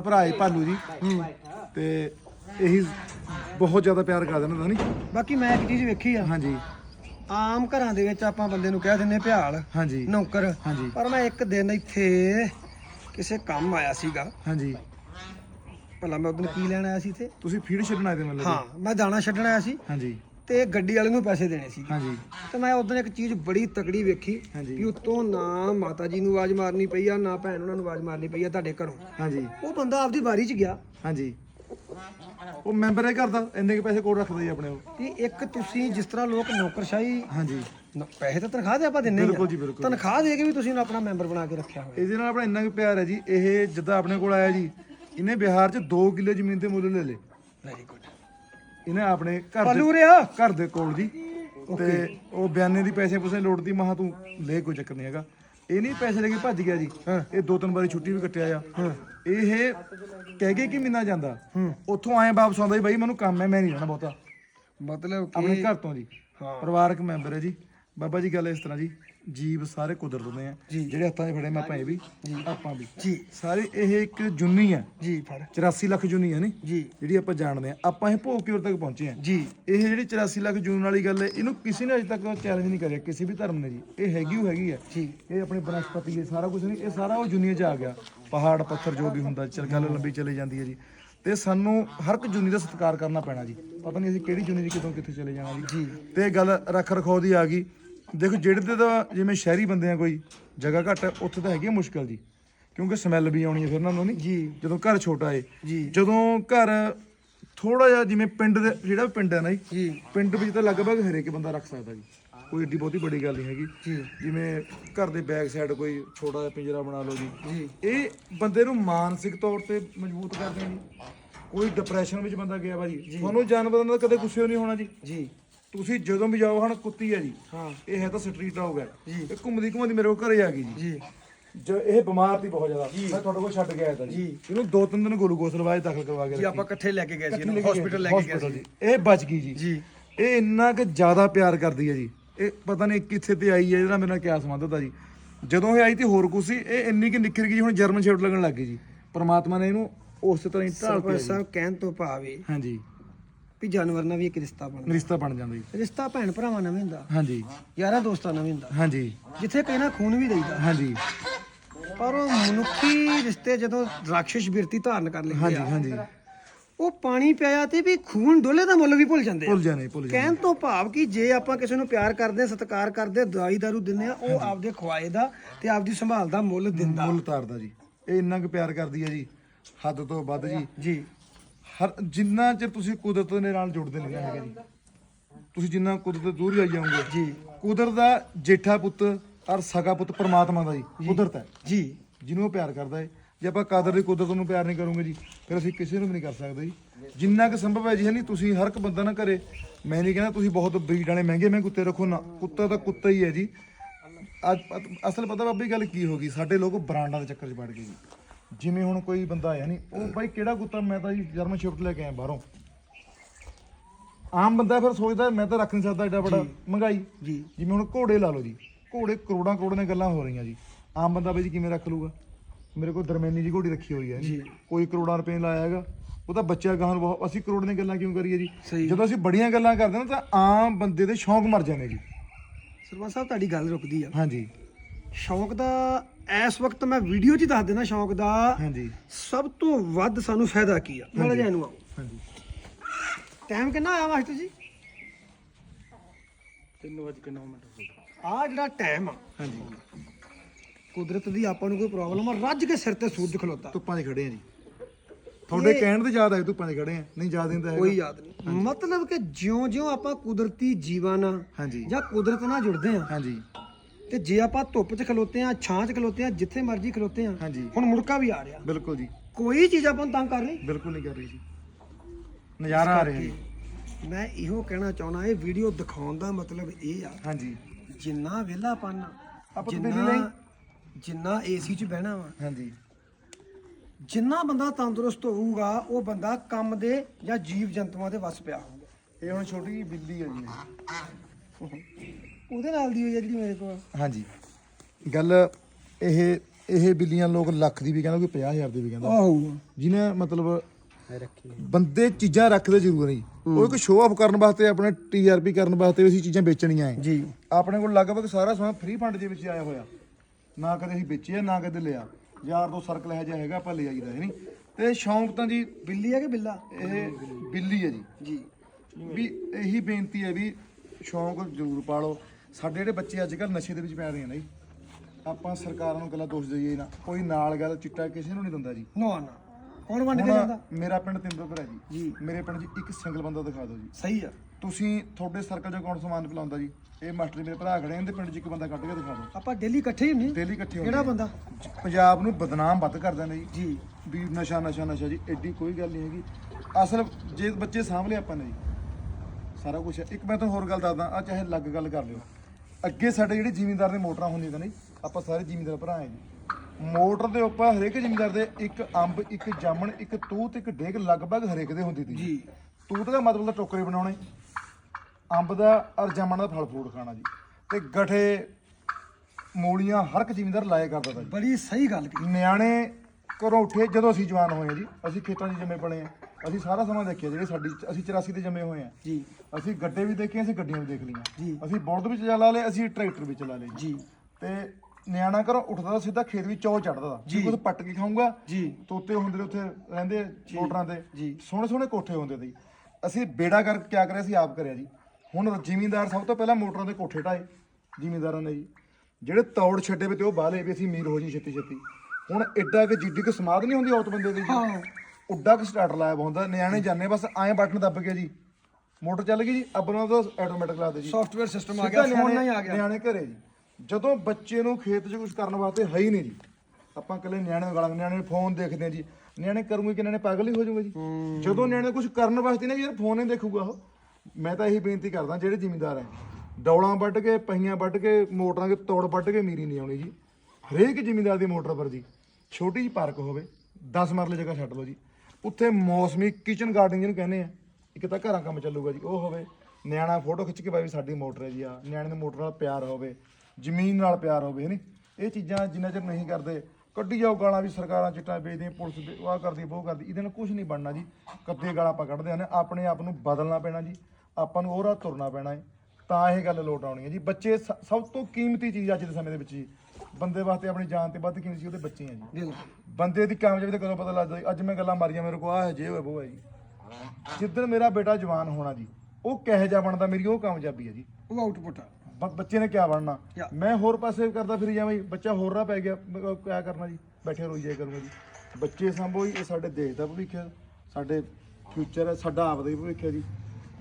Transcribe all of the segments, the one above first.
ਭਰਾ ਹੈ ਭਾਲੂ ਜੀ। ਤੇ ਇਹੀ ਬਹੁਤ ਜ਼ਿਆਦਾ ਪਿਆਰ ਕਰਦੇ ਨੇ ਤਾਂ ਨਹੀਂ ਬਾਕੀ ਮੈਂ ਇੱਕ ਚੀਜ਼ ਵੇਖੀ ਆ। ਹਾਂਜੀ। ਆਮ ਘਰਾਂ ਦੇ ਵਿੱਚ ਆਪਾਂ ਬੰਦੇ ਨੂੰ ਕਹਿ ਦਿੰਨੇ ਭਿਆਲ ਹਾਂਜੀ। ਨੌਕਰ। ਹਾਂਜੀ। ਪਰ ਮੈਂ ਇੱਕ ਦਿਨ ਇੱਥੇ ਕਿਸੇ ਕੰਮ ਆਇਆ ਸੀਗਾ। ਹਾਂਜੀ। ਭਲਾ ਮੈਂ ਉਦੋਂ ਕੀ ਲੈਣ ਆਇਆ ਸੀ ਇੱਥੇ? ਤੁਸੀਂ ਫੀਡ ਛੱਡਣ ਆਏ ਤੇ ਮਤਲਬ ਹਾਂ ਮੈਂ ਦਾਣਾ ਛੱਡਣ ਆਇਆ ਸੀ। ਹਾਂਜੀ। ਤੇ ਗੱਡੀ ਵਾਲੇ ਨੂੰ ਪੈਸੇ ਦੇਣੇ ਸੀ। ਹਾਂਜੀ। ਤੇ ਮੈਂ ਉਦੋਂ ਇੱਕ ਚੀਜ਼ ਬੜੀ ਤਕੜੀ ਵੇਖੀ ਹਾਂਜੀ। ਕਿ ਉਤੋਂ ਨਾ ਮਾਤਾ ਜੀ ਨੂੰ ਆਵਾਜ਼ ਮਾਰਨੀ ਪਈ ਆ ਨਾ ਭੈਣ ਉਹਨਾਂ ਨੂੰ ਆਵਾਜ਼ ਮਾਰਨੀ ਪਈ ਆ ਤੁਹਾਡੇ ਘਰੋਂ। ਹਾਂਜੀ। ਉਹ ਬੰਦਾ ਆਪਦੀ ਵਾਰੀ 'ਚ ਗਿਆ। ਹਾਂਜੀ। ਉਹ ਮੈਂਬਰ ਹੈ ਘਰ ਦਾ ਇੰਨੇ ਕੁ ਪੈਸੇ ਕੋਲ ਰੱਖਦਾ ਜੀ ਆਪਣੇ ਉਹ। ਕਿ ਇੱਕ ਤੁਸੀਂ ਜਿਸ ਤਰ੍ਹਾਂ ਲੋਕ ਨੌਕਰਸ਼ਾਹੀ ਹਾਂਜੀ। ਨ- ਪੈਸੇ ਤਾਂ ਤਨਖਾਹ ਦੇ ਆਪਾਂ ਦਿੰਨੇ ਹੀ ਬਿਲਕੁਲ ਆ ਜੀ, ਬਿਲਕੁਲ। ਤਨਖਾਹ ਦੇ ਕੇ ਵੀ ਤੁਸੀਂ ਉਹਨੂੰ ਆਪਣਾ ਮੈਂਬਰ ਬਣਾ ਕੇ ਰੱਖਿਆ ਹੋਇਆ। ਇਹਦੇ ਨਾਲ ਆਪਣਾ ਇੰਨਾ ਕੁ ਪਿਆਰ ਹੈ ਜੀ ਇਹ ਜਿੱਦਾਂ ਆਪਣੇ ਕੋਲ ਆਇਆ ਜੀ ਇਹਨੇ ਬਿਹਾਰ 'ਚ 2 ਕਿੱਲੇ ਜ਼ਮੀਨ ਤੇ ਮੁੱਲ ਲੈ ਲੇ ਵੈਰੀ ਗੁੱਡ ਇਹਨੇ ਆਪਣੇ ਘਰ ਦੇ ਪਾਲੂ ਰਿਆ ਘਰ ਦੇ ਕੋਲ ਜੀ। ਤੇ ਉਹ ਬਿਆਨੇ ਦੀ ਪੈਸੇ ਪੂਸੇ ਲੋੜਦੀ ਮਹਾ ਤੂੰ ਲੈ ਕੋਈ ਚੱਕਰ ਨਹੀਂ ਹੈਗਾ। ਇਹ ਨਹੀਂ ਪੈਸੇ ਲੈ ਕੇ ਭੱਜ ਗਿਆ ਜੀ। ਇਹ ਦੋ ਤਿੰਨ ਵਾਰੀ ਛੁੱਟੀ ਵੀ ਕੱਟਿਆ ਆ। ਇਹ ਕਹਿ ਕੇ ਕਿ ਮਿੰਨਾ ਜਾਂਦਾ। ਉੱਥੋਂ ਆਏ ਵਾਪਸ ਆਉਂਦਾ ਜੀ ਬਾਈ ਮੈਨੂੰ ਕੰਮ ਹੈ ਮੈਂ ਨਹੀਂ ਰਹਿਣਾ ਬਹੁਤਾ। ਮਤਲਬ ਆਪਣੇ ਕਿ ਘਰ ਤੋਂ ਜੀ। ਪਰਿਵਾਰਕ ਮੈਂਬਰ ਹੈ ਜੀ। ਬਾਬਾ ਜੀ ਗੱਲ ਇਸ ਤਰ੍ਹਾਂ ਜੀ। ਜੀਵ ਸਾਰੇ ਕੁਦਰਤ ਦੇ ਆ। ਜਿਹੜੇ ਹੱਥਾਂ 'ਚ ਫੜੇ ਮੈਂ ਭਾਵੇਂ ਵੀ ਆਪਾਂ ਵੀ। ਜੀ। ਸਾਰੇ ਇਹ ਇੱਕ ਜੁੰਨੀ ਆ। ਜੀ ਫੜ। 84 ਲੱਖ ਜੁੰਨੀ ਆ ਨਹੀਂ ਜੀ। ਜਿਹੜੀ ਆਪਾਂ ਜਾਣਦੇ ਆ। ਆਪਾਂ ਇਹ ਭੋਗ ਕਿਉਰ ਤੱਕ ਪਹੁੰਚੇ ਆ? ਜੀ। ਇਹ ਜਿਹੜੀ 84 ਲੱਖ ਜੂਨ ਵਾਲੀ ਗੱਲ ਹੈ ਇਹਨੂੰ ਕਿਸੇ ਨੇ ਅਜੇ ਤੱਕ ਚੈਲੰਜ ਨਹੀਂ ਕਰਿਆ ਕਿਸੇ ਵੀ ਧਰਮ ਨੇ ਜੀ। ਇਹ ਹੈਗੀ ਉਹ ਹੈਗੀ ਹੈ ਜੀ। ਇਹ ਆਪਣੇ ਬਨਸਪਤੀ ਹੈ ਸਾਰਾ ਕੁਝ ਨਹੀਂ ਇਹ ਸਾਰਾ ਉਹ ਜੁਨੀਆ 'ਚ ਆ ਗਿਆ। ਪਹਾੜ ਪੱਥਰ ਜੋ ਵੀ ਹੁੰਦਾ ਚੱਲ ਗੱਲ ਲੰਬੀ ਚਲੇ ਜਾਂਦੀ ਹੈ ਜੀ। ਤੇ ਸਾਨੂੰ ਹਰ ਇੱਕ ਜੁਨੀ ਦਾ ਸਤਿਕਾਰ ਕਰਨਾ ਪੈਣਾ ਜੀ। ਪਤਾ ਨਹੀਂ ਅਸੀਂ ਕਿਹੜੀ ਜੁਨੀ ਦੀ ਕਿਦੋਂ ਕਿੱਥੇ ਚਲੇ ਜਾਣਾ ਜੀ। ਤੇ ਇਹ ਗੱਲ ਰੱਖ ਰਖਾਓ ਦੀ ਆ ਗਈ। ਦੇਖੋ ਜਿਹੜੇ ਤੇ ਤਾਂ ਜਿਵੇਂ ਸ਼ਹਿਰੀ ਬੰਦੇ ਆ ਕੋਈ ਜਗ੍ਹਾ ਘੱਟ ਹੈ ਉੱਥੇ ਤਾਂ ਹੈਗੀ ਆ ਮੁਸ਼ਕਲ ਜੀ। ਕਿਉਂਕਿ ਸਮੈਲ ਵੀ ਆਉਣੀ ਹੈ ਫਿਰ ਉਹਨਾਂ ਨੂੰ ਨਹੀਂ ਜੀ। ਜਦੋਂ ਘਰ ਛੋਟਾ ਏ ਜੀ। ਜਦੋਂ ਘਰ ਥੋੜਾ ਜਿਹਾ ਜਿਵੇਂ ਪਿੰਡ ਦੇ ਜਿਹੜਾ ਵੀ ਪਿੰਡ ਹੈ ਨਾ ਜੀ ਪਿੰਡ ਵਿੱਚ ਤਾਂ ਲਗਭਗ ਹਰੇਕ ਬੰਦਾ ਰੱਖ ਸਕਦਾ ਜੀ। ਕੋਈ ਏਡੀ ਬਹੁਤੀ ਵੱਡੀ ਗੱਲ ਨਹੀਂ ਹੈਗੀ। ਜੀ। ਜਿਵੇਂ ਘਰ ਦੇ ਬੈਕ ਸਾਈਡ ਕੋਈ ਛੋਟਾ ਜਿਹਾ ਪਿੰਜਰਾ ਬਣਾ ਲਓ ਜੀ। ਜੀ। ਇਹ ਬੰਦੇ ਨੂੰ ਮਾਨਸਿਕ ਤੌਰ ਤੇ ਮਜ਼ਬੂਤ ਕਰਦੇ ਜੀ। ਕੋਈ ਡਿਪਰੈਸ਼ਨ ਵਿੱਚ ਬੰਦਾ ਗਿਆ ਵਾ ਜੀ। ਤੁਹਾਨੂੰ ਜਾਨਵਰਾਂ ਨਾਲ ਕਦੇ ਗੁੱਸੇ ਨਹੀਂ ਹੋਣਾ ਜੀ। ਜੀ। ਤੁਸੀਂ ਜਦੋਂ ਵੀ ਜਾਓ ਹਣ ਕੁੱਤੀ ਹੈ ਜੀ। ਹਾਂ। ਇਹ ਹੈ ਤਾਂ ਸਟਰੀਟ ਡੌਗ ਹੈ ਜੀ। ਇਹ ਘੁੰਮਦੀ ਘੁੰਮਦੀ ਮੇਰੇ ਕੋਲ ਘਰੇ ਆ ਗਈ ਜੀ। ਜੀ। ਜੋ ਇਹ ਬਿਮਾਰ ਸੀ ਬਹੁਤ ਜ਼ਿਆਦਾ। ਮੈਂ ਤੁਹਾਡੇ ਕੋਲ ਛੱਡ ਆਇਆ ਤਾਂ ਜੀ। ਇਹਨੂੰ ਦੋ ਤਿੰਨ ਦਿਨ ਗਲੂਕੋਸ ਲਵਾਏ ਦਾਖਲ ਕਰਵਾ ਕੇ ਜੀ ਆਪਾਂ ਇਕੱਠੇ ਲੈ ਕੇ ਗਏ ਸੀ ਇਹਨੂੰ ਹਸਪੀਟਲ ਲੈ ਕੇ ਗਏ ਸੀ। ਇਹ ਬਚ ਗਈ ਜੀ। ਜੀ। ਇਹ ਇੰਨਾ ਕਿ ਜ਼ਿਆਦਾ ਪਿਆਰ ਕਰਦੀ ਹੈ ਜੀ। ਇਹ ਪਤਾ ਨਹੀਂ ਕਿੱਥੇ ਤੇ ਆਈ ਹੈ ਇਹਦਾ ਮੇਰੇ ਨਾਲ ਕਿਆ ਸੰਬੰਧ ਹੁੰਦਾ ਜੀ। ਜਦੋਂ ਇਹ ਆਈ ਤੇ ਹੋਰ ਕੁਛ ਸੀ ਇਹ ਇੰਨੀ ਕਿ ਨਿਖਰ ਗਈ ਹੁਣ ਜਰਮਨ ਸ਼ੇਡ ਲੱਗਣ ਲੱਗ ਗਈ ਜੀ। ਪ੍ਰਮਾਤਮਾ ਨੇ ਇਹਨੂੰ ਉਸੇ ਤਰ੍ਹਾਂ ਹੀ ਢਾਲ ਸਰਪੰਚ ਦਿੱਤਾ ਸਾਹਿਬ ਕਹਿਣ ਤੋਂ ਭਾਵੇਂ ਹਾਂਜੀ। ਵੀ ਜਾਨਵਰ ਨਾਲ ਵੀ ਇੱਕ ਰਿਸ਼ਤਾ ਬਣਦਾ ਰਿਸ਼ਤਾ ਬਣ ਜਾਂਦਾ ਜੀ। ਰਿਸ਼ਤਾ ਭੈਣ ਭਰਾਵਾਂ ਨਾਲ ਵੀ ਹੁੰਦਾ। ਹਾਂਜੀ। ਯਾਰਾਂ ਦੋਸਤਾਂ ਨਾਲ ਵੀ ਹੁੰਦਾ। ਹਾਂਜੀ। ਜਿੱਥੇ ਨਾ ਖੂਨ ਵੀ ਦੇਈਦਾ। ਹਾਂਜੀ। ਪਰ ਉਹ ਮਨੁੱਖੀ ਰਿਸ਼ਤੇ ਜਦੋਂ ਰਾਖਸ਼ ਬਿਰਤੀ ਧਾਰਨ ਕਰ ਲੈਂਦੇ ਹਾਂਜੀ ਆ ਹਾਂਜੀ ਉਹ ਪਾਣੀ ਪਿਆਇਆ ਤੇ ਵੀ ਖੂਨ ਡੋਲੇ ਦਾ ਮੁੱਲ ਵੀ ਭੁੱਲ ਜਾਂਦੇ ਆ। ਭੁੱਲ ਜਾਣੇ ਭੁੱਲ ਜਾਣੇ ਕਹਿਣ ਤੋਂ ਭਾਵ ਕਿ ਜੇ ਆਪਾਂ ਕਿਸੇ ਨੂੰ ਪਿਆਰ ਕਰਦੇ ਆ, ਸਤਿਕਾਰ ਕਰਦੇ ਆ, ਦਵਾਈ ਦਾਰੂ ਦਿੰਦੇ ਆ ਉਹ ਆਪਦੇ ਖਵਾਏ ਦਾ ਤੇ ਆਪਦੀ ਸੰਭਾਲ ਦਾ ਮੁੱਲ ਦਿੰਦਾ। ਮੁੱਲ ਤਾਰਦਾ ਜੀ। ਇਹ ਇੰਨਾ ਕੁ ਪਿਆਰ ਕਰਦੀ ਹੈ ਜੀ। ਹੱਦ ਤੋਂ ਵੱਧ ਜੀ। ਜੀ। ਹਰ ਜਿੰਨਾ ਚਿਰ ਤੁਸੀਂ ਕੁਦਰਤ ਦੇ ਨਾਲ ਜੁੜਦੇ ਨਹੀਂ ਹੈਗੇ ਜੀ। ਤੁਸੀਂ ਜਿੰਨਾ ਕੁਦਰਤ ਤੋਂ ਦੂਰ ਜਾਈ ਜਾਓਗੇ। ਜੀ। ਕੁਦਰਤ ਦਾ ਜੇਠਾ ਪੁੱਤ ਔਰ ਸਗਾ ਪੁੱਤ ਪ੍ਰਮਾਤਮਾ ਦਾ ਜੀ ਕੁਦਰਤ ਹੈ। ਜੀ। ਜਿਹਨੂੰ ਉਹ ਪਿਆਰ ਕਰਦਾ ਹੈ। ਜੇ ਆਪਾਂ ਕਾਦਰ ਦੀ ਕੁਦਰਤ ਨੂੰ ਪਿਆਰ ਨਹੀਂ ਕਰੋਗੇ ਜੀ ਫਿਰ ਅਸੀਂ ਕਿਸੇ ਨੂੰ ਵੀ ਨਹੀਂ ਕਰ ਸਕਦੇ ਜੀ। ਜਿੰਨਾ ਕੁ ਸੰਭਵ ਹੈ ਜੀ ਹੈ ਨਹੀਂ ਤੁਸੀਂ ਹਰ ਇੱਕ ਬੰਦਾ ਨਾ ਕਰੇ। ਮੈਂ ਨਹੀਂ ਕਹਿੰਦਾ ਤੁਸੀਂ ਬਹੁਤ ਬਰੀਡ ਵਾਲੇ ਮਹਿੰਗੇ ਮਹਿੰਗੇ ਕੁੱਤੇ ਰੱਖੋ ਨਾ। ਕੁੱਤਾ ਤਾਂ ਕੁੱਤਾ ਹੀ ਹੈ ਜੀ। ਅੱਜ ਅਸਲ ਪਤਾ ਬਾਬੀ ਗੱਲ ਕੀ ਹੋ ਗਈ? ਸਾਡੇ ਲੋਕ ਬ੍ਰਾਂਡਾਂ ਦੇ ਚੱਕਰ 'ਚ ਵੜ ਗਏ ਜੀ। ਜਿਵੇਂ ਹੁਣ ਕੋਈ ਬੰਦਾ ਆਇਆ ਨਹੀਂ ਉਹ ਬਾਈ ਕਿਹੜਾ ਕੁੱਤਾ ਮੈਂ ਤਾਂ ਜੀ ਜਰਮਨ ਸ਼ਿਫਟ ਲੈ ਕੇ ਆਇਆ ਬਾਹਰੋਂ। ਆਮ ਬੰਦਾ ਫਿਰ ਸੋਚਦਾ ਮੈਂ ਤਾਂ ਰੱਖ ਨਹੀਂ ਸਕਦਾ ਏਡਾ ਬੜਾ ਮਹਿੰਗਾਈ। ਜੀ। ਜਿਵੇਂ ਹੁਣ ਘੋੜੇ ਲਾ ਲਓ ਜੀ ਘੋੜੇ ਕਰੋੜਾਂ ਕਰੋੜਾਂ ਦੀਆਂ ਗੱਲਾਂ ਹੋ ਰਹੀਆਂ ਜੀ। ਆਮ ਬੰਦਾ ਬਈ ਜੀ ਕਿਵੇਂ ਰੱਖ ਲੂਗਾ ਮੇਰੇ ਕੋਲ ਦਰਮਿਆਨੀ ਜੀ ਘੋੜੀ ਰੱਖੀ ਹੋਈ ਹੈ। ਜੀ। ਕੋਈ ਕਰੋੜਾਂ ਰੁਪਏ ਲਾਇਆ ਹੈਗਾ ਉਹ ਤਾਂ ਬੱਚਾ ਨੂੰ ਬਹੁਤ ਅਸੀਂ ਕਰੋੜ ਦੀਆਂ ਗੱਲਾਂ ਕਿਉਂ ਕਰੀਏ ਜੀ। ਜਦੋਂ ਅਸੀਂ ਬੜੀਆਂ ਗੱਲਾਂ ਕਰਦੇ ਨਾ ਤਾਂ ਆਮ ਬੰਦੇ ਦੇ ਸ਼ੌਂਕ ਮਰ ਜਾਂਦੇ ਜੀ। ਸਰਪੰਚ ਸਾਹਿਬ ਤੁਹਾਡੀ ਗੱਲ ਰੁਕਦੀ ਆ। ਹਾਂਜੀ। ਸ਼ੌਂਕ ਦਾ ਇਸ ਵਕਤ ਮੈਂ ਵੀਡੀਓ 'ਚ ਹੀ ਦੱਸ ਦੇਣਾ ਸ਼ੌਂਕ ਦਾ। ਹਾਂਜੀ। ਸਭ ਤੋਂ ਵੱਧ ਸਾਨੂੰ ਫਾਇਦਾ ਕੀ ਆ? ਨਾਲ ਜਾਨੂੰ ਆਓ। ਹਾਂਜੀ। ਟਾਈਮ ਕਿੰਨਾ ਆਇਆ ਮਾਸਟਰ ਜੀ? 3 ਵਜੇ 9 ਮਿੰਟ ਆ ਜਿਹੜਾ ਟਾਈਮ ਆ। ਹਾਂਜੀ। ਕੁਦਰਤ ਦੀ ਆਪਾਂ ਨੂੰ ਕੋਈ ਪ੍ਰੋਬਲਮ ਆ ਰੱਜ ਕੇ ਸਿਰ ਤੇ ਸੂਰਜ ਖਲੋਤਾ। ਧੁੱਪਾਂ 'ਚ ਖੜੇ ਆ ਜੀ। ਤੁਹਾਡੇ ਕਹਿਣ ਤੇ ਯਾਦ ਆਏ ਧੁੱਪਾਂ 'ਚ ਖੜੇ ਆ। ਨਹੀਂ ਯਾਦ ਨਹੀਂ ਤਾਂ ਹੈਗਾ। ਕੋਈ ਯਾਦ ਨਹੀਂ। ਮਤਲਬ ਕਿ ਜਿਉਂ-ਜਿਉਂ ਆਪਾਂ ਕੁਦਰਤੀ ਜੀਵਾਂ ਨਾਲ ਹਾਂਜੀ। ਜਾਂ ਕੁਦਰਤ ਨਾਲ ਜੁੜਦੇ ਆ ਹਾਂਜੀ। ਤੇ ਜੇ ਆਪਾਂ ਧੁੱਪ 'ਚ ਖਲੋਤੇ ਆ ਛਾਂ 'ਚ ਖਲੋਤੇ ਆ ਜਿੱਥੇ ਮਰਜ਼ੀ ਖਲੋਤੇ ਆ ਹਾਂਜੀ। ਹੁਣ ਮੁੜਕਾ ਵੀ ਆ ਰਿਹਾ। ਬਿਲਕੁਲ ਜੀ। ਕੋਈ ਚੀਜ਼ ਆਪਾਂ ਨੂੰ ਤੰਗ ਕਰ ਰਹੀ ਬਿਲਕੁਲ ਨਹੀਂ ਕਰ ਰਹੀ ਜੀ। ਨਜ਼ਾਰਾ ਆ ਰਿਹਾ ਜੀ। ਮੈਂ ਇਹੋ ਕਹਿਣਾ ਚਾਹੁੰਦਾ ਇਹ ਵੀਡੀਓ ਦਿਖਾਉਣ ਦਾ ਮਤਲਬ ਇਹ ਆ ਹਾਂਜੀ। ਜਿੰਨਾ ਵਿਹਲਾਪਨ ਆ, ਆਪਾਂ ਜਿੰਨਾ ਏਸੀ 'ਚ ਬਹਿਣਾ ਵਾ ਹਾਂਜੀ। ਜਿੰਨਾ ਬੰਦਾ ਤੰਦਰੁਸਤ ਹੋਊਗਾ ਉਹ ਬੰਦਾ ਕੰਮ ਦੇ ਜਾਂ ਜੀਵ ਜੰਤੂਆਂ ਦੇ ਵੱਸ ਪਿਆ ਹੋਊਗਾ। ਇਹ ਹੁਣ ਛੋਟੀ ਜਿਹੀ ਬਿੱਲੀ ਹੈ ਜੀ। ਉਹਦੇ ਨਾਲ ਦੀ ਹੋਈ ਆ ਜਿਹੜੀ ਮੇਰੇ ਕੋਲ। ਹਾਂਜੀ। ਗੱਲ ਇਹ ਇਹ ਬਿੱਲੀਆਂ ਲੋਕ ਲੱਖ ਦੀ ਵੀ ਕਹਿੰਦਾ ਕੋਈ 50000 ਦੀ ਵੀ ਕਹਿੰਦਾ। ਆਹੋ। ਜਿਹਨੇ ਮਤਲਬ ਬੰਦੇ ਚੀਜ਼ਾਂ ਰੱਖਦੇ ਜ਼ਰੂਰ ਨਹੀਂ। ਉਹ ਇੱਕ ਸ਼ੋਅ ਆਫ ਕਰਨ ਵਾਸਤੇ ਆਪਣੇ ਟੀਆਰਪੀ ਕਰਨ ਵਾਸਤੇ ਵੀ ਅਸੀਂ ਚੀਜ਼ਾਂ ਵੇਚਣੀਆਂ ਹੈ ਜੀ। ਆਪਣੇ ਕੋਲ ਲਗਭਗ ਸਾਰਾ ਸਮਾਨ ਫ੍ਰੀ ਫੰਡ ਦੇ ਵਿੱਚ ਆਇਆ ਹੋਇਆ। ਨਾ ਕਦੇ ਅਸੀਂ ਵੇਚਿਆ ਨਾ ਕਦੇ ਲਿਆ। ਯਾਰ ਦੋ ਸਰਕਲ ਹੈ ਜਿਹਾ ਹੈਗਾ ਆਪਾਂ ਲੈ ਆਈਦਾ ਹੈ ਨਹੀਂ ਤੇ ਸ਼ੌਂਕ ਤਾਂ ਜੀ ਬਿੱਲੀ ਹੈ ਕਿ ਬਿੱਲਾ? ਇਹ ਬਿੱਲੀ ਹੈ ਜੀ। ਜੀ। ਵੀ ਇਹੀ ਬੇਨਤੀ ਹੈ ਵੀ ਸ਼ੌਂਕ ਜ਼ਰੂਰ ਪਾਲੋ। ਸਾਡੇ ਜਿਹੜੇ ਬੱਚੇ ਅੱਜ ਕੱਲ ਨਸ਼ੇ ਦੇ ਵਿੱਚ ਪੈ ਰਹੇ ਨੇ ਜੀ ਆਪਾਂ ਸਰਕਾਰਾਂ ਨੂੰ ਗੱਲਾਂ ਦੋਸ਼ ਦਈਏ ਨਾ ਕੋਈ ਨਾਲ ਗੱਲ ਚਿੱਟਾ ਕਿਸੇ ਨੂੰ ਨਹੀਂ ਦਿੰਦਾ ਜੀ। ਨਾ ਨਾ। ਕੌਣ ਵੰਡ ਕੇ ਜਾਂਦਾ ਮੇਰਾ ਪਿੰਡ ਤਿੰਦੋਪੁਰ ਹੈ ਜੀ। ਜੀ। ਮੇਰੇ ਪਿੰਡ 'ਚ ਇੱਕ ਸਿੰਗਲ ਬੰਦਾ ਦਿਖਾ ਦਿਓ ਜੀ। ਸਹੀ ਆ। ਤੁਸੀਂ ਤੁਹਾਡੇ ਸਰਕਲ 'ਚ ਕੌਣ ਸਮਾਨ ਪਿਲਾਉਂਦਾ ਜੀ? ਇਹ ਮਾਸਟਰ ਮੇਰੇ ਭਰਾ ਖੜੇ ਨੇ ਤੇ ਪਿੰਡ 'ਚ ਇੱਕ ਬੰਦਾ ਕੱਢ ਕੇ ਦਿਖਾ ਦਿਓ। ਆਪਾਂ ਡੇਲੀ ਇਕੱਠੇ ਹੀ। ਹੁੰਦੇ ਡੇਲੀ ਇਕੱਠੇ ਹੁੰਦੇ ਕਿਹੜਾ। ਬੰਦਾ? ਪੰਜਾਬ ਨੂੰ ਬਦਨਾਮ ਵੱਧ ਕਰ ਦਿੰਦੇ ਜੀ। ਜੀ। ਵੀ ਨਸ਼ਾ ਨਸ਼ਾ ਨਸ਼ਾ ਜੀ ਐਡੀ ਕੋਈ ਗੱਲ ਨਹੀਂ ਹੈਗੀ। ਅਸਲ ਜੇ ਬੱਚੇ ਸਾਂਭ ਲਏ ਆਪਾਂ ਨੇ ਜੀ। ਸਾਰਾ ਕੁਝ ਇੱਕ ਮੈਂ ਤੁਹਾਨੂੰ ਹੋਰ ਗੱਲ ਦੱਸਦਾ ਆ ਚਾਹੇ ਲੱਗ ਗੱਲ ਕਰ ਲਿਓ। ਅੱਗੇ ਸਾਡੇ ਜਿਹੜੇ ਜ਼ਿਮੀਂਦਾਰ ਦੇ ਮੋਟਰਾਂ ਹੁੰਦੀਆਂ ਤਾਂ ਨਹੀਂ ਆਪਾਂ ਸਾਰੇ ਜ਼ਿਮੀਂਦਾਰ ਭਰਾ ਹਾਂ ਜੀ। ਮੋਟਰ ਦੇ ਉੱਪਰ ਹਰੇਕ ਜ਼ਿਮੀਂਦਾਰ ਦੇ ਇੱਕ ਅੰਬ ਇੱਕ ਜਾਮਣ ਇੱਕ ਤੂਤ ਇੱਕ ਡੇਗ ਲਗਭਗ ਹਰੇਕ ਦੇ ਹੁੰਦੀ ਸੀ ਜੀ। ਤੂਤ ਦਾ ਮਤਲਬ ਤਾਂ ਟੋਕਰੇ ਬਣਾਉਣੇ ਅੰਬ ਦਾ ਔਰ ਜਾਮਣ ਦਾ ਫਲ ਫਰੂਟ ਖਾਣਾ ਜੀ। ਤੇ ਗਠੇ ਮੂਲੀਆਂ ਹਰ ਇੱਕ ਜ਼ਿਮੀਂਦਾਰ ਲਾਇਆ ਕਰਦਾ ਤਾ ਜੀ। ਬੜੀ ਸਹੀ ਗੱਲ ਕੀਤੀ। ਨਿਆਣੇ ਘਰੋਂ ਉੱਠੇ ਜਦੋਂ ਅਸੀਂ ਜਵਾਨ ਹੋਏ ਆ ਜੀ ਅਸੀਂ ਖੇਤਾਂ 'ਚ ਜੰਮੇ ਪਲੇ ਆ ਅਸੀਂ ਸਾਰਾ ਸਮਾਂ ਦੇਖਿਆ ਜਿਹੜੇ ਸਾਡੀ ਅਸੀਂ 84 ਦੇ ਜੰਮੇ ਹੋਏ ਆ। ਜੀ। ਅਸੀਂ ਗੱਡੇ ਵੀ ਦੇਖੇ ਅਸੀਂ ਗੱਡੀਆਂ ਵੀ ਦੇਖ ਜੀ। ਲਈਆਂ ਅਸੀਂ ਬਲਦ ਵੀ ਚਲਾ ਲਏ ਅਸੀਂ ਟਰੈਕਟਰ ਵੀ ਚਲਾ ਲਏ ਜੀ। ਤੇ ਨਿਆਣਾ ਘਰੋਂ ਉੱਠਦਾ ਤਾਂ ਸਿੱਧਾ ਖੇਤ ਵਿੱਚ ਚੌ ਚੜਦਾ ਦਾ ਜੀ। ਕੁਝ ਪੱਟ ਕੇ ਖਾਊਗਾ। ਜੀ। ਤੋਤੇ ਹੁੰਦੇ ਨੇ ਉੱਥੇ ਰਹਿੰਦੇ ਮੋਟਰਾਂ ਤੇ। ਜੀ। ਸੋਹਣੇ ਸੋਹਣੇ ਕੋਠੇ ਹੁੰਦੇ ਸੀ ਅਸੀਂ ਬੇੜਾ ਕਰ ਕਿਆ ਕਰਿਆ ਸੀ ਆਪ ਕਰਿਆ ਜੀ। ਹੁਣ ਜ਼ਿਮੀਂਦਾਰ ਸਭ ਤੋਂ ਪਹਿਲਾਂ ਮੋਟਰਾਂ ਦੇ ਕੋਠੇ ਢਾਏ ਜ਼ਿਮੀਂਦਾਰਾਂ ਨੇ ਜੀ। ਜਿਹੜੇ ਤੌੜ ਛੱਡੇ ਵੇ ਤੇ ਉਹ ਬਾਹਲੇ ਵੀ ਅਸੀਂ ਅਮੀਰ ਹੋ ਜੀ ਛੇਤੀ ਛੇਤੀ ਹੁਣ ਐਡਾ ਕਿ ਜਿੱਡੀ ਕਿ ਸਮਾਦ ਨਹੀਂ ਹੁੰਦੀ ਔਤ ਬੰਦੇ ਦੀ ਜੀ। ਉੱਡਾ ਕਿ ਸਟਾਰਟਰ ਲਾਇਆ ਹੁੰਦਾ ਨਿਆਣੇ ਜਾਂਦੇ ਬਸ ਐਂ ਬਟਨ ਦੱਬ ਕੇ ਜੀ। ਮੋਟਰ ਚੱਲ ਗਈ ਜੀ ਆਪਣਾ ਤਾਂ ਆਟੋਮੈਟਿਕ ਲਾ ਦੇ ਜੀ। ਸੌਫਟਵੇਅਰ ਸਿਸਟਮ ਆ ਸਿੱਧਾ ਗਿਆ ਫੋਨ ਨਿਆਣੇ- ਨਹੀਂ ਆ ਗਿਆ। ਨਿਆਣੇ ਘਰੇ ਜੀ। ਜਦੋਂ ਬੱਚੇ ਨੂੰ ਖੇਤ 'ਚ ਕੁਝ ਕਰਨ ਵਾਸਤੇ ਹੈ ਹੀ ਨਹੀਂ ਜੀ। ਆਪਾਂ ਇਕੱਲੇ ਨਿਆਣੇ ਗਾਲਾਂ ਨਿਆਣੇ ਫੋਨ ਦੇਖਦੇ ਆ ਜੀ। ਨਿਆਣੇ ਕਰੂਗੇ ਕਿ ਨਿਆਣੇ ਪਾਗਲ ਹੀ ਹੋ ਜਾਊਗੇ ਜੀ। ਜਦੋਂ ਨਿਆਣੇ ਕੁਝ ਕਰਨ ਵਾਸਤੇ ਨਾ ਯਾਰ ਫੋਨ ਹੀ ਦੇਖੂਗਾ ਉਹ। ਮੈਂ ਤਾਂ ਇਹੀ ਬੇਨਤੀ ਕਰਦਾ ਜਿਹੜੇ ਜ਼ਿਮੀਂਦਾਰ ਹੈ ਡੌਲਾਂ ਵੱਢ ਕੇ ਪਹੀਆਂ ਵੱਢ ਕੇ ਮੋਟਰਾਂ ਦੇ ਤੋੜ ਵੱਢ ਕੇ ਮੀਰੀ ਨਹੀਂ ਆਉਣੀ ਜੀ। ਹਰੇਕ ਜ਼ਿਮੀਂਦਾਰ ਦੀ ਮੋਟਰ ਪਰ ਜੀ ਛੋਟੀ ਜਿਹੀ ਪਾਰਕ ਹੋਵੇ 10 ਮਰਲੇ ਜਗ੍ਹਾ ਛੱਡ ਲਓ ਜੀ। ਉੱਥੇ ਮੌਸਮੀ ਕਿਚਨ ਗਾਰਡਨਿੰਗ ਜਿਹਨੂੰ ਕਹਿੰਦੇ ਆ। ਇੱਕ ਤਾਂ ਘਰਾਂ ਕੰਮ ਚੱਲੂਗਾ ਜੀ, ਉਹ ਹੋਵੇ। ਨਿਆਣਾ ਫੋਟੋ ਖਿੱਚ ਕੇ ਪਾਵੇ ਵੀ ਸਾਡੀ ਮੋਟਰ ਹੈ ਜੀ ਆ ਨਿਆਣੇ ਨੂੰ ਮੋਟਰ ਨਾਲ ਪਿਆਰ ਹੋਵੇ, ਜ਼ਮੀਨ ਨਾਲ ਪਿਆਰ ਹੋਵੇ ਨਹੀਂ ਇਹ ਚੀਜ਼ਾਂ ਜਿੰਨਾ ਚਿਰ ਨਹੀਂ ਕਰਦੇ, ਕੱਢੀ ਜਾਓ ਗਾਲਾਂ ਵੀ ਸਰਕਾਰਾਂ ਚਿੱਟਾ ਵੇਚਦੀਆਂ, ਪੁਲਿਸ ਵੇ- ਆਹ ਕਰਦੀ, ਉਹ ਕਰਦੀ। ਇਹਦੇ ਨਾਲ ਕੁਝ ਨਹੀਂ ਬਣਨਾ ਜੀ। ਕੱਦੇ ਗਾਲਾਂ ਆਪਾਂ ਕੱਢਦੇ ਆ ਨੇ, ਆਪਣੇ ਆਪ ਨੂੰ ਬਦਲਣਾ ਪੈਣਾ ਜੀ। ਆਪਾਂ ਨੂੰ ਉਹ ਰਾਹ ਤੁਰਨਾ ਪੈਣਾ ਹੈ। ਤਾਂ ਇਹ ਗੱਲ ਲੋਟ ਆਉਣੀ ਹੈ ਜੀ। ਬੱਚੇ ਸ- ਸਭ ਤੋਂ ਕੀਮਤੀ ਚੀਜ਼ ਅੱਜ ਦੇ ਸਮੇਂ ਦੇ ਵਿੱਚ ਜੀ ਬੰਦੇ ਵਾਸਤੇ ਆਪਣੀ ਜਾਨ ਤੇ ਵੱਧ ਕੀਮਤੀ ਉਹਦੇ ਬੱਚੇ ਆ ਜੀ। ਬਿਲਕੁਲ। ਬੰਦੇ ਦੀ ਕਾਮਯਾਬੀ ਦਾ ਕਦੋਂ ਪਤਾ ਲੱਗਦਾ ਜੀ? ਅੱਜ ਮੈਂ ਗੱਲਾਂ ਮਾਰੀਆਂ ਮੇਰੇ ਕੋਲ ਆ ਹੈ ਜੇ ਹੋਏ ਉਹ ਹੈ ਜੀ। ਜਿੱਦਣ ਮੇਰਾ ਬੇਟਾ ਜਵਾਨ ਹੋਣਾ ਜੀ ਉਹ ਕਿਹੋ ਜਿਹਾ ਬਣਦਾ ਮੇਰੀ ਉਹ ਕਾਮਯਾਬੀ ਹੈ ਜੀ। ਉਹ ਆਊਟਪੁੱਟ ਆ। ਬ- ਬੱਚੇ ਨੇ ਕਿਆ ਬਣਨਾ। ਮੈਂ ਹੋਰ ਪਾਸੇ ਕਰਦਾ ਫਿਰ ਜਾਵਾਂ ਜੀ ਬੱਚਾ ਹੋਰ ਰਾਹ ਪੈ ਗਿਆ ਕਿਆ ਕਰਨਾ ਜੀ ਬੈਠੇ ਰੋਈ ਜਾਇਆ ਕਰੂੰਗਾ ਜੀ। ਬੱਚੇ ਸੰਭੋ ਜੀ ਇਹ ਸਾਡੇ ਦੇਸ਼ ਦਾ ਭਵਿੱਖ ਹੈ ਸਾਡੇ ਫਿਊਚਰ ਹੈ ਸਾਡਾ ਆਪਦਾ ਹੀ ਭਵਿੱਖ ਹੈ ਜੀ।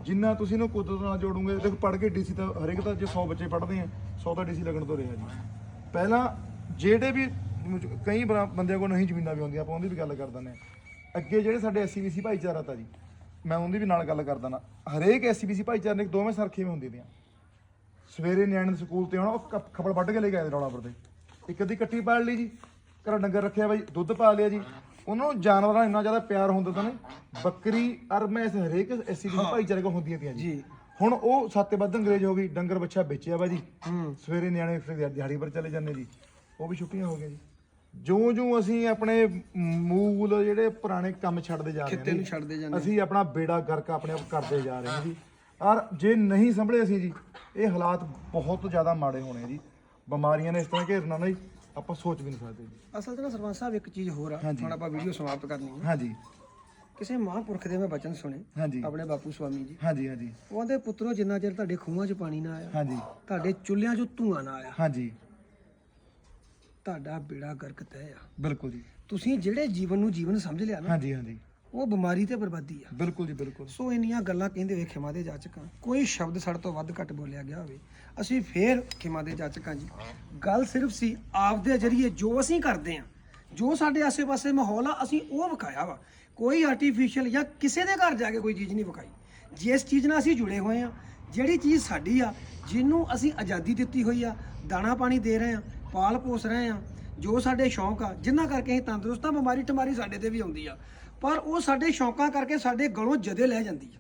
ਜਿੰਨਾ ਤੁਸੀਂ ਇਹਨੂੰ ਕੁਦਰਤ ਨਾਲ ਜੋੜੋਗੇ ਦੇਖੋ ਪੜ੍ਹ ਕੇ ਡੀਸੀ ਤਾਂ ਹਰੇਕ ਤਾਂ ਜੇ 100 ਬੱਚੇ ਪੜ੍ਹਦੇ ਆ 100 ਤਾਂ ਡੀਸੀ ਲੱਗਣ ਤੋਂ ਰਿਹਾ ਜੀ। ਪਹਿਲਾਂ ਜਿਹੜੇ ਵੀ ਕਈ ਬਰਾ- ਬੰਦਿਆਂ ਕੋਲ ਨਹੀਂ ਜ਼ਮੀਨਾਂ ਵੀ ਹੁੰਦੀਆਂ ਆਪਾਂ ਉਹਦੀ ਵੀ ਗੱਲ ਕਰ ਦਿੰਦੇ ਹਾਂ। ਅੱਗੇ ਜਿਹੜੇ ਸਾਡੇ ਐਸਸੀਬੀਸੀ ਭਾਈਚਾਰਾ ਤਾਂ ਜੀ ਮੈਂ ਉਹਦੀ ਵੀ ਨਾਲ ਗੱਲ ਕਰਦਾ ਨਾ ਹਰੇਕ ਐਸਸੀਬੀਸੀ ਭਾਈਚਾਰੇ ਨੇ ਦੋਵੇਂ ਸਰਖੀਆਂ ਹੁੰਦੀਆਂ ਦੀਆਂ ਸਵੇਰੇ ਨਿਆਣੇ ਨੂੰ ਸਕੂਲ ਤੇ ਆਉਣਾ ਉਹ ਕ- ਖਬਰ ਵੱਢ ਕੇ ਲੈ ਕੇ ਆਏ ਰੌਲਾਪੁਰ ਤੇ ਇੱਕ ਅੱਧੀ ਕੱਟੀ ਪਾਲ ਲਈ ਜੀ ਘਰ ਡੰਗਰ ਰੱਖਿਆ ਬਾਈ ਦੁੱਧ ਪਾ ਲਿਆ ਜੀ। ਉਹਨਾਂ ਨੂੰ ਜਾਨਵਰਾਂ ਨਾਲ ਇੰਨਾ ਜ਼ਿਆਦਾ ਪਿਆਰ ਹੁੰਦਾ ਤਾਂ ਨੇ ਬੱਕਰੀ ਅਰ ਮੈਸ ਹਰੇਕ ਐਸੀ ਦੀ ਭਾਈਚਾਰੇ ਕੋ ਹੁੰਦੀਆਂ ਤੀਆਂ ਜੀ। ਹੁਣ ਉਹ ਸੱਤੇ ਵੱਧ ਅੰਗਰੇਜ਼ ਹੋ ਗਈ ਡੰਗਰ ਬੱਚਾ ਵੇਚਿਆ ਵਾ ਜੀ। ਹੂੰ। ਸਵੇਰੇ ਨਿਆਣੇ ਫਿਰ ਦਿਹਾ- ਦਿਹਾੜੀ ਪਰ ਚਲੇ ਜਾਂਦੇ ਜੀ। ਉਹ ਵੀ ਛੁੱਟੀਆਂ ਹੋ ਗਈਆਂ ਜੀ। ਜਿਉਂ ਜਿਉਂ ਅਸੀਂ ਆਪਣੇ ਮੂਲ ਜਿਹੜੇ ਪੁਰਾਣੇ ਕੰਮ ਛੱਡਦੇ ਜਾ ਰਹੇ ਖਿੱਤੇ ਹਾਂ ਨੂੰ ਜੀ, ਛੱਡਦੇ ਜਾਂਦੇ ਅਸੀਂ ਆਪਣਾ ਬੇੜਾ ਗਰਕ ਆਪਣੇ ਆਪ ਕਰਦੇ ਜਾ ਰਹੇ ਹਾਂ ਜੀ। ਔਰ ਜੇ ਨਹੀਂ ਸੰਭਲੇ ਅਸੀਂ ਜੀ ਇਹ ਹਾਲਾਤ ਬਹੁਤ ਜ਼ਿਆਦਾ ਮਾੜੇ ਹੋਣੇ ਜੀ। ਬਿਮਾਰੀਆਂ ਨੇ ਇਸ ਤਰ੍ਹਾਂ ਘੇਰਨਾ ਨਾ ਜੀ ਆਪਾਂ ਸੋਚ ਵੀ ਨਹੀਂ ਸਕਦੇ ਜੀ। ਅਸਲ 'ਚ ਨਾ ਸਰਪੰਚ ਸਾਹਿਬ ਇੱਕ ਚੀਜ਼ ਹੋਰ ਆ। ਹੁਣ ਆਪਾਂ ਵੀਡੀਓ ਸਮਾਪਤ ਕਰਨੀ ਹੈ ਹਾਂਜੀ। ਕਿਸੇ ਮਹਾਂਪੁਰਖ ਦੇ ਮੈਂ ਬਚਨ ਸੁਣੇ ਹਾਂਜੀ। ਆਪਣੇ ਬਾਪੂ ਸਵਾਮੀ ਜੀ। ਹਾਂਜੀ ਹਾਂਜੀ। ਉਹ ਕਹਿੰਦੇ ਪੁੱਤਰੋ ਜਿੰਨਾ ਚਿਰ ਤੁਹਾਡੇ ਖੂਹਾਂ 'ਚ ਪਾਣੀ ਨਾ ਆਇਆ ਹਾਂਜੀ। ਤੁਹਾਡੇ ਚੁੱਲ੍ਹਿਆਂ 'ਚ ਧੂਆਂ ਨਾ ਆਇਆ ਹਾਂਜੀ। ਤੁਹਾਡਾ ਬੇੜਾ ਗਰਕ ਤੈ ਆ। ਬਿਲਕੁਲ ਜੀ। ਤੁਸੀਂ ਜਿਹੜੇ ਜੀਵਨ ਨੂੰ ਜੀਵਨ ਸਮਝ ਲਿਆ ਨਾ ਹਾਂਜੀ ਹਾਂਜੀ। ਉਹ ਬਿਮਾਰੀ ਤੇ ਬਰਬਾਦੀ ਆ। ਬਿਲਕੁਲ ਜੀ ਬਿਲਕੁਲ। ਸੋ ਇੰਨੀਆਂ ਗੱਲਾਂ ਕਹਿੰਦੇ ਹੋਏ ਖਿਮਾ ਦੇ ਜਾਚਕਾਂ ਕੋਈ ਸ਼ਬਦ ਸਾਡੇ ਤੋਂ ਵੱਧ ਘੱਟ ਬੋਲਿਆ ਗਿਆ ਹੋਵੇ। ਅਸੀਂ ਫੇਰ ਖਿਮਾ ਦੇ ਜਾਚਕਾਂ ਜੀ। ਗੱਲ ਸਿਰਫ ਸੀ ਆਪ ਦੇ ਜਰੀਏ ਜੋ ਅਸੀਂ ਕਰਦੇ ਆ ਜੋ ਸਾਡੇ ਆਸੇ-ਪਾਸੇ ਮਾਹੌਲ ਆ ਅਸੀਂ ਉਹ ਵਿਖਾਇਆ ਵਾ। ਕੋਈ ਆਰਟੀਫੀਸ਼ੀਅਲ ਜਾਂ ਕਿਸੇ ਦੇ ਘਰ ਜਾ ਕੇ ਕੋਈ ਚੀਜ਼ ਨਹੀਂ ਵਿਖਾਈ। ਜਿਸ ਚੀਜ਼ ਨਾਲ ਅਸੀਂ ਜੁੜੇ ਹੋਏ ਆ ਜਿਹੜੀ ਚੀਜ਼ ਸਾਡੀ ਆ, ਜਿਹਨੂੰ ਅਸੀਂ ਆਜ਼ਾਦੀ ਦਿੱਤੀ ਹੋਈ ਆ, ਦਾਣਾ ਪਾਣੀ ਦੇ ਰਹੇ ਆ ਪਾਲ ਪੋਸ ਰਹੇ ਆ ਜੋ ਸਾਡੇ ਸ਼ੌਂਕ ਆ, ਜਿੰਨਾ ਕਰਕੇ ਅਸੀਂ ਤੰਦਰੁਸਤ ਆ, ਬਿਮਾਰੀ ਟਮਾਰੀ ਸਾਡੇ ਤੇ ਵੀ ਆਉਂਦੀ ਆ। ਪਰ ਉਹ ਸਾਡੇ ਸ਼ੌਂਕਾਂ ਕਰਕੇ ਸਾਡੇ ਗਲੋਂ ਜਦੇ ਲੈ ਜਾਂਦੀ ਆ।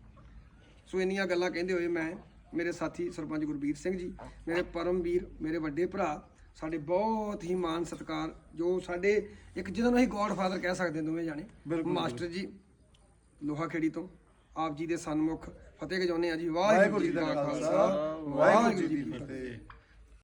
ਸੋ ਇੰਨੀਆਂ ਗੱਲਾਂ ਕਹਿੰਦੇ ਹੋਏ ਮੈਂ, ਮੇਰੇ ਸਾਥੀ ਸਰਪੰਚ ਗੁਰਬੀਰ ਸਿੰਘ ਜੀ, ਮੇਰੇ ਪਰਮਵੀਰ, ਮੇਰੇ ਵੱਡੇ ਭਰਾ ਸਾਡੇ ਬਹੁਤ ਹੀ ਮਾਨ ਸਤਿਕਾਰ ਜੋ ਸਾਡੇ ਇੱਕ ਜਿਹਨਾਂ ਨੂੰ ਅਸੀਂ ਗੋਡ ਫਾਦਰ ਕਹਿ ਸਕਦੇ ਹਾਂ ਦੋਵੇਂ ਜਾਣੇ। ਮਾਸਟਰ ਜੀ ਲੋਹਾ ਖੇੜੀ ਤੋਂ ਆਪ ਜੀ ਦੇ ਸਨਮੁਖ ਫਤਿਹ ਗਜਾਉਂਦੇ ਆ ਜੀ। ਵਾਹਿਗੁਰੂ ਜੀ ਕਾ ਖਾਲਸਾ ਵਾਹਿਗੁਰੂ ਜੀ ਕੀ ਫਤਿਹ।